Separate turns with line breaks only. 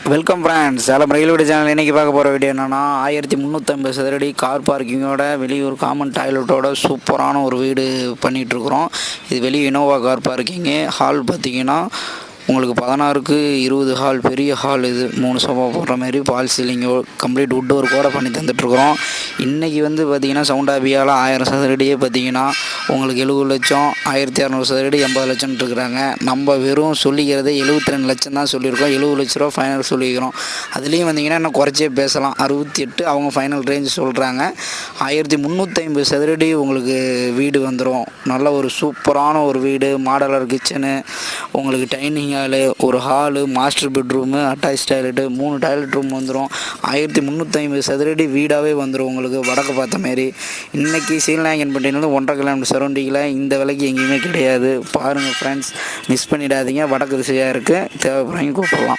Welcome friends Salem railway channel இன்றைக்கி பார்க்க போகிற வீடியோ என்னென்னா ஆயிரத்தி முந்நூற்றம்பது சதுரடி கார் பார்க்கிங்கோட வெளியூர் காமன் டாய்லெட்டோட சூப்பரான ஒரு வீடு பண்ணிகிட்ருக்குறோம் இது வெளியே இனோவா கார் பார்க்கிங்கு ஹால் பார்த்தீங்கன்னா உங்களுக்கு பதினாறுக்கு இருபது ஹால் பெரிய ஹால் இது. மூணு சோஃபா போடுற மாதிரி பால் சீலிங்கோ கம்ப்ளீட் வுட் ஒர்க்கோட பண்ணி தந்துட்டுருக்குறோம். இன்றைக்கி வந்து பார்த்திங்கன்னா சவுண்ட் ஆபியால் ஆயிரம் சதுரடியே பார்த்தீங்கன்னா உங்களுக்கு எழுபது லட்சம் ஆயிரத்தி இரநூறு சதுரடி எண்பது லட்சம் இருக்கிறாங்க. நம்ம வெறும் சொல்லிக்கிறதே எழுபத்தி ரெண்டு லட்சம் தான் சொல்லியிருக்கோம். எழுபது லட்ச ரூபா ஃபைனல் சொல்லிக்கிறோம் அதுலேயும் வந்தீங்கன்னா இன்னும் குறைச்சே பேசலாம். அறுபத்தி எட்டு அவங்க ஃபைனல் ரேஞ்ச் சொல்கிறாங்க ஆயிரத்தி முந்நூற்றி ஐம்பது சதுரடி உங்களுக்கு வீடு வந்துடும் நல்ல ஒரு சூப்பரான ஒரு வீடு மாடலர் கிச்சனு உங்களுக்கு டைனிங் ஹாலு ஒரு hall master bedroom attach toilet மூணு டாய்லெட் ரூம் வந்துடும் ஆயிரத்தி முந்நூற்றி ஐம்பது சதுரடி வீடாகவே வந்துடும் உங்களுக்கு வடக்கு பார்த்த மாரி. இன்றைக்கி சீலநாயகன் பட்டியிலேருந்து ஒன்றரை கிலோமீட்டர் சரௌண்டிங்கில் இந்த விலைக்கு எங்கேயுமே கிடையாது. பாருங்கள் ஃப்ரெண்ட்ஸ் மிஸ் பண்ணிடாதீங்க. வடக்கு திசையாக இருக்குது தேவைப்படுறவங்க கூப்பிடலாம்.